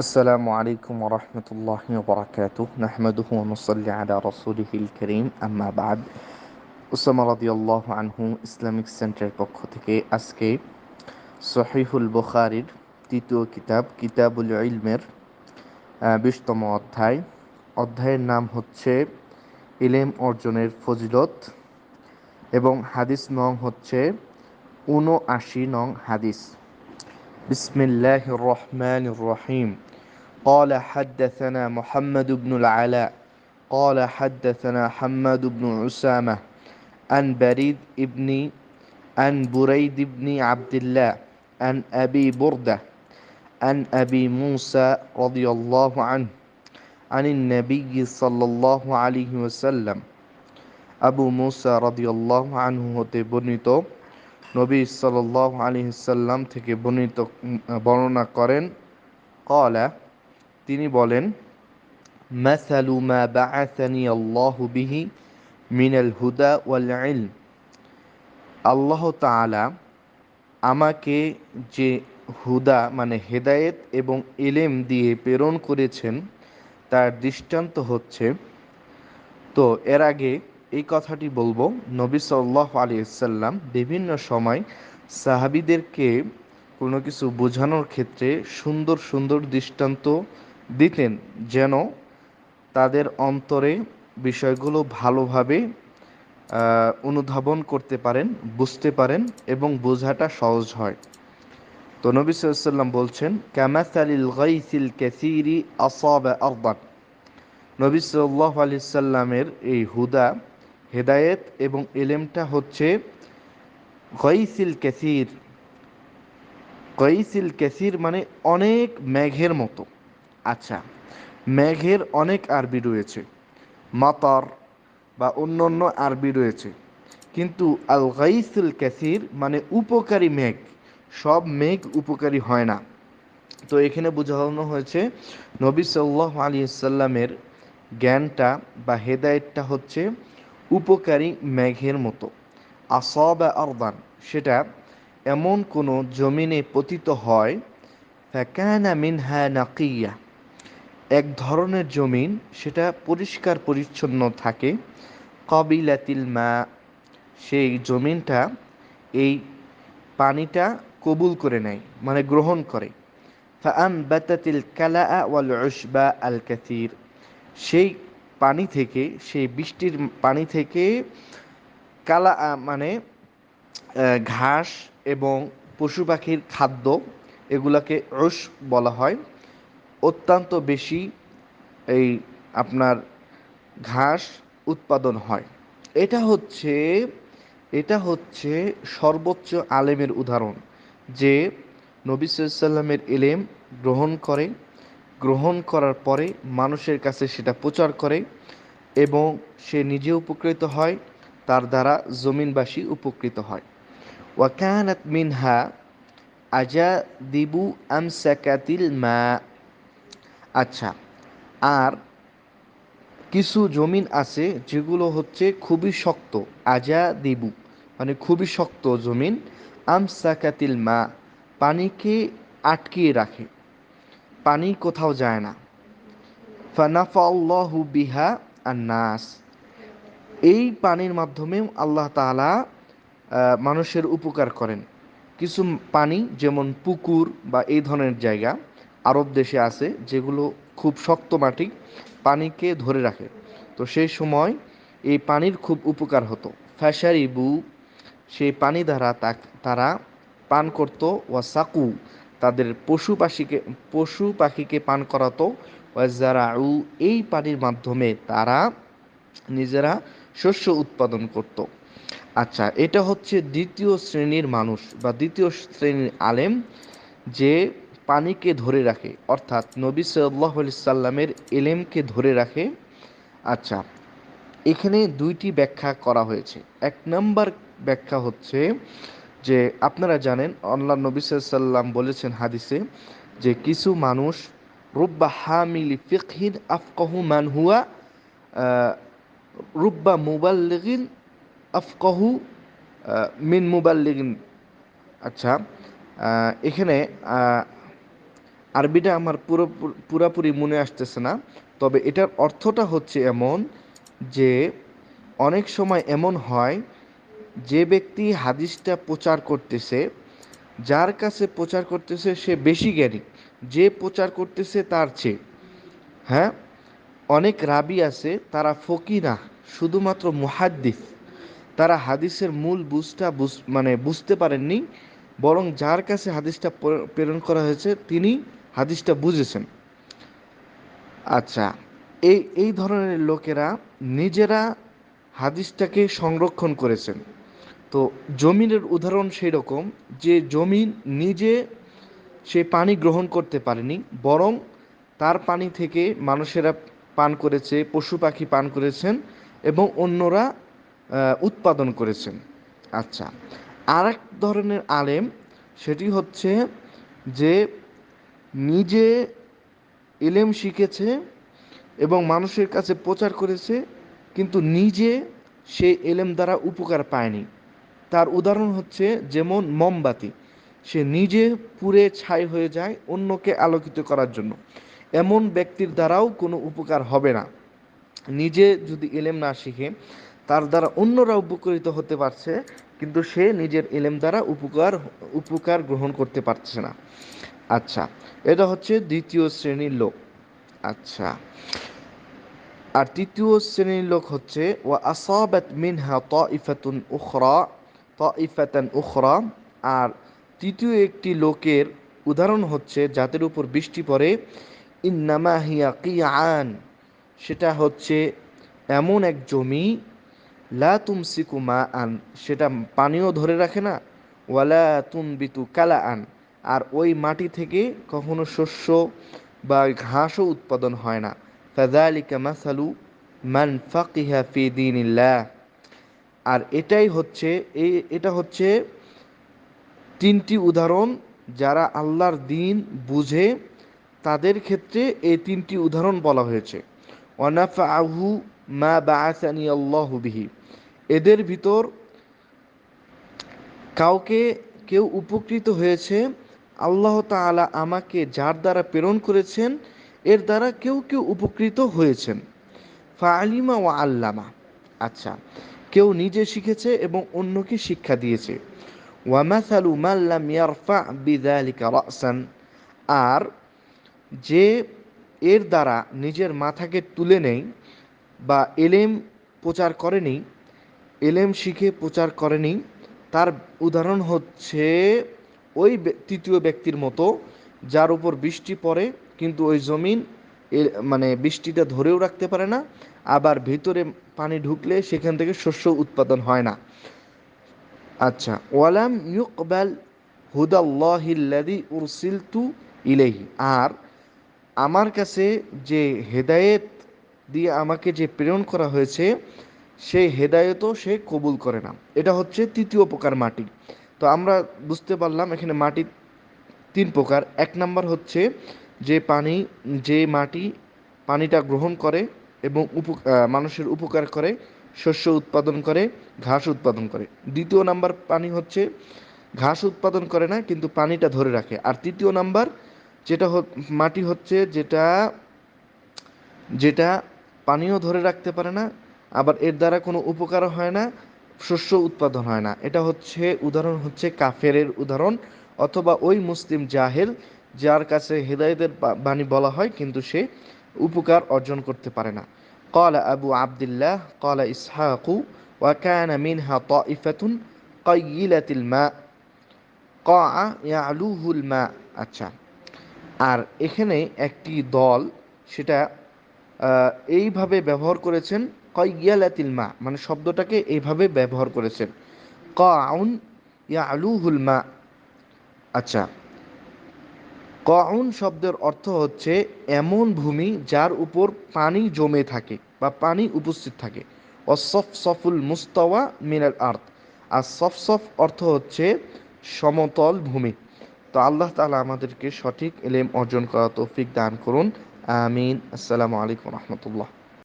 السلام عليكم ورحمة الله وبركاته نحمده ونصلي على رسوله الكريم أما بعد Osama রাদিয়াল্লাহু আনহু Islamic সেন্টারের পক্ষ থেকে আজকে সহিহুল বুখারির তৃতীয় কিতাব কিতাবুল ইলমের বিশতম অধ্যায় অধ্যায়ের নাম হচ্ছে ইলেম অর্জনের ফজিলত এবং হাদিস নং হচ্ছে উনআশি নং হাদিস বিসমিল্লাহ রহমান রহিম قال حدثنا محمد بن العلاء قال حدثنا حماد بن عسامة عن بريد ابن عن بريد بن عبد الله عن أبي بردة عن أبي موسى رضي الله عنه عن النبي صلى الله عليه وسلم আবু মুসা রাদিয়াল্লাহু আনহু হতে বর্ণিত নবী সাল্লাল্লাহু আলাইহি সাল্লাম থেকে বর্ণিত বর্ণনা করেন কলা তিনি বলেন, মাসালু মা বাআসানি আল্লাহু বিহি মিনাল হুদা ওয়াল আল্লাহ তাআলা আমাকে যে হুদা মানে হেদায়েত এবং এলেম দিয়ে প্রেরণ করেছেন, তার দৃষ্টান্ত হচ্ছে, তো এর আগে এই কথাটি বলব, নবী সাল্লাহ আলিয়াল্লাম বিভিন্ন সময় সাহাবিদেরকে কোনো কিছু বোঝানোর ক্ষেত্রে সুন্দর সুন্দর দৃষ্টান্ত দিতেন যেন তাদের অন্তরে বিষয়গুলো ভালোভাবে অনুধাবন করতে পারেন, বুঝতে পারেন এবং বোঝাটা সহজ হয়। তো নবী সাল্লাম বলছেন ক্যামাসালিল গাইসিল ক্যাসিরি আসাবা আরবান নবী সাল্লাহ আলি সাল্লামের এই হুদা, হেদায়েত এবং এলেমটা হচ্ছে, গইসিল ক্যাসির গইসিল ক্যাসির মানে অনেক মেঘের মতো। আচ্ছা মেঘের অনেক আরবি রয়েছে, মাতার বা অন্য অন্য আরবি রয়েছে, কিন্তু আল গাইসুল ক্যাসির মানে উপকারী মেঘ, সব মেঘ উপকারী হয় না। তো এখানে বোঝানো হয়েছে, নবী সাল্লাহ আলী সাল্লামের জ্ঞানটা বা হেদায়তটা হচ্ছে উপকারী মেঘের মতো। আসবা আরদান, সেটা এমন কোনো জমিনে পতিত হয় ফ্যাকানা মিনহা নাকিয়া এক ধরনের জমিন, সেটা পরিষ্কার পরিচ্ছন্ন থাকে। কবিলাতিল মা, সেই জমিনটা এই পানিটা কবুল করে নেয় মানে গ্রহণ করে। ফাআম বাতাতিল কালা ওয়াল উশবা আল কাসির, সেই পানি থেকে, সেই বৃষ্টির পানি থেকে কালা মানে ঘাস এবং পশু পাখির খাদ্য, এগুলাকে রস বলা হয়। অত্যন্ত বেশি এই আপনার ঘাস উৎপাদন হয়। এটা হচ্ছে এটা হচ্ছে সর্বোচ্চ আলেমের উদাহরণ যে নবী সাল্লামের এলেম গ্রহণ করে, গ্রহণ করার পরে মানুষের কাছে সেটা প্রচার করে এবং সে নিজে উপকৃত হয়, তার দ্বারা জমিনবাসী উপকৃত হয়। ওয়াকানাত মিনহা আজা দিবু আমসাকাতিল মা আচ্ছা আর কিছু জমিন আছে যেগুলো হচ্ছে খুবই শক্ত আজা দিবু মানে খুবই শক্ত জমিন। আমসাকাতিল মা, পানিকে আটকিয়ে রাখে। পানি কোথাও যায় না। ফানাফাল্লাহু বিহা নাস এই পানির মাধ্যমে আল্লাহ তালা মানুষের উপকার করেন। কিছু পানি, যেমন পুকুর বা এই ধরনের জায়গা। আরব দেশে আছে, যেগুলো খুব শক্ত মাটি, পানিকে ধরে রাখে। তো সেই সময় এই পানির খুব উপকার হতো। ফ্যাশারিবু সেই পানি দ্বারা তারা পান করতো, ওয়া সাকু, তাদের পশু পাখিকে পশু পাখিকে পান করাতো ওয়াজারাউ এই পানির মাধ্যমে তারা নিজেরা শস্য উৎপাদন করত। আচ্ছা এটা হচ্ছে দ্বিতীয় শ্রেণির মানুষ বা দ্বিতীয় শ্রেণির আলেম যে পানিকে ধরে রাখে, অর্থাৎ নবী সাল্লাহ সাল্লামের এলেমকে ধরে রাখে। আচ্ছা এখানে দুইটি ব্যাখ্যা করা হয়েছে। এক নম্বর ব্যাখ্যা হচ্ছে যে, আপনারা জানেন, আল্লাহ নবী সাল্লাম বলেছেন হাদিসে যে, কিছু মানুষ, রুব্বা হামিলি ফিকহিন আফকহু মানহুয়া রুব্বা মুবাল্লিগিন আফকহু মিন মুবাল্লিগিন। আচ্ছা এখানে আরবিটা আমার পুরো পুরাপুরি মনে আসতেছে না। তবে এটার অর্থটা হচ্ছে এমন যে, অনেক সময় এমন হয়, যে ব্যক্তি হাদিসটা প্রচার করতেছে, যার কাছে প্রচার করতেছে সে বেশি জ্ঞানী, যে প্রচার করতেছে তার চেয়ে। হ্যাঁ? অনেক রাবি আছে, তারা ফকি না, শুধুমাত্র মুহাদ্দিস। তারা হাদিসের মূল বুঝটা বুঝ মানে বুঝতে পারেননি, বরং যার কাছে হাদিসটা প্রেরণ করা হয়েছে, তিনি হাদিসটা বুঝেছেন। আচ্ছা এই এই ধরনের লোকেরা নিজেরা হাদিসটাকে সংরক্ষণ করেছেন। তো জমিনের উদাহরণ সেই রকম যে জমিন নিজে সে পানি গ্রহণ করতে পারেনি, বরং তার পানি থেকে মানুষেরা পান করেছে, পশু পাখি পান করেছেন এবং অন্যরা উৎপাদন করেছেন। আচ্ছা আর এক ধরনের আলেম সেটি হচ্ছে যে নিজে এলেম শিখেছে এবং মানুষের কাছে প্রচার করেছে, কিন্তু নিজে সে এলেম দ্বারা উপকার পায়নি। তার উদাহরণ হচ্ছে যেমন মোমবাতি। সে নিজে পুড়ে ছাই হয়ে যায় অন্যকে আলোকিত করার জন্য। এমন ব্যক্তির দ্বারাও কোনো উপকার হবে না। নিজে যদি এলেম না শিখে, তার দ্বারা অন্যরা উপকৃত হতে পারছে, কিন্তু সে নিজের এলেম দ্বারা উপকার উপকার গ্রহণ করতে পারছে না। আচ্ছা এটা হচ্ছে দ্বিতীয় শ্রেণির লোক। আচ্ছা আর তৃতীয় শ্রেণির লোক হচ্ছে ও আসাবাত মিনহা ত ইফাতুন উখরা ত ইফাতান উখরা। আর তৃতীয় একটি লোকের উদাহরণ হচ্ছে, যাদের উপর বৃষ্টি পড়ে, ইন্নামা হিয়া কিয়ান সেটা হচ্ছে এমন এক জমি, লা তুমসিকু মা আন সেটা পানিও ধরে রাখে না ওয়ালা তুমবিতু কালা আন আর ওই মাটি থেকে কখনো শস্য বা ঘাসও উৎপাদন হয় না। ফাদালিকা মাসালু মান ফাকিহা ফি দিনিল্লাহ। আর এটাই হচ্ছে এই এটা হচ্ছে তিনটি উদাহরণ যারা আল্লাহর দিন বুঝে, তাদের ক্ষেত্রে এই তিনটি উদাহরণ বলা হয়েছে। অনাফা আহু মা বাসানি আল্লাহ বিহি। এদের ভিতর কাউকে কেউ উপকৃত হয়েছে আল্লাহ তালা আমাকে যার দ্বারা প্রেরণ করেছেন, এর দ্বারা কেউ কেউ উপকৃত হয়েছেন। ফালিমা ও আল্লামা। আচ্ছা কেউ নিজে শিখেছে এবং অন্যকে শিক্ষা দিয়েছে। আর যে এর দ্বারা নিজের মাথাকে তুলে নেই বা এলেম প্রচার করেনি, এলেম শিখে প্রচার করেনি, তার উদাহরণ হচ্ছে ওই তৃতীয় ব্যক্তির মতো, যার উপর বৃষ্টি পড়ে, কিন্তু ওই জমিন মানে বৃষ্টিটা ধরেও রাখতে পারে না, আবার ভিতরে পানি ঢুকলে সেখান থেকে শস্য উৎপাদন হয় না। আচ্ছা ওয়ালাম ইউকবাল হুদাল্লাহিল্লাদি উরসিলতু ইলেহি আর আমার কাছে যে হেদায়েত দিয়ে আমাকে যে প্রেরণ করা হয়েছে, সেই হেদায়তও সে কবুল করে না। এটা হচ্ছে তৃতীয় প্রকার মাটি। তো আমরা বুঝতে পারলাম এখানে মাটি তিন প্রকার। এক নাম্বার হচ্ছে যে পানি, যে মাটি পানিটা গ্রহণ করে এবং উপ মানুষের উপকার করে, শস্য উৎপাদন করে, ঘাস উৎপাদন করে। দ্বিতীয় নাম্বার পানি হচ্ছে ঘাস উৎপাদন করে না, কিন্তু পানিটা ধরে রাখে। আর তৃতীয় নাম্বার যেটা মাটি হচ্ছে যেটা যেটা পানিও ধরে রাখতে পারে না, আবার এর দ্বারা কোনো উপকারও হয় না শস্য উৎপাদন হয় না এটা হচ্ছে উদাহরণ হচ্ছে কাফেরের উদাহরণ অথবা ওই মুসলিম জাহেল যার কাছে হেদায়তের বাণী বলা হয় কিন্তু সে উপকার অর্জন করতে পারে না قال أبو عبد الله قال إسحاق وكان منها طائفة قيلة الماء قاع يعلوه الماء আচ্ছা আর এখানে একটি দল সেটা এইভাবে ব্যবহার করেছেন কয়ালাতিল মা মানে শব্দটাকে এইভাবে ব্যবহার করেছেন কাউন ইয়া আলুহুল মা। আচ্ছা কাউন শব্দের অর্থ হচ্ছে এমন ভূমি যার উপর পানি জমে থাকে বা পানি উপস্থিত থাকে। অসফ সফুল মুস্তাওয়া মিনাল আর্থ আর সফ সফ অর্থ হচ্ছে সমতল ভূমি। তো আল্লাহ তালা আমাদেরকে সঠিক এলেম অর্জন করা তৌফিক দান করুন। আমিন। আসসালামু আলাইকুম রহমতুল্লাহ।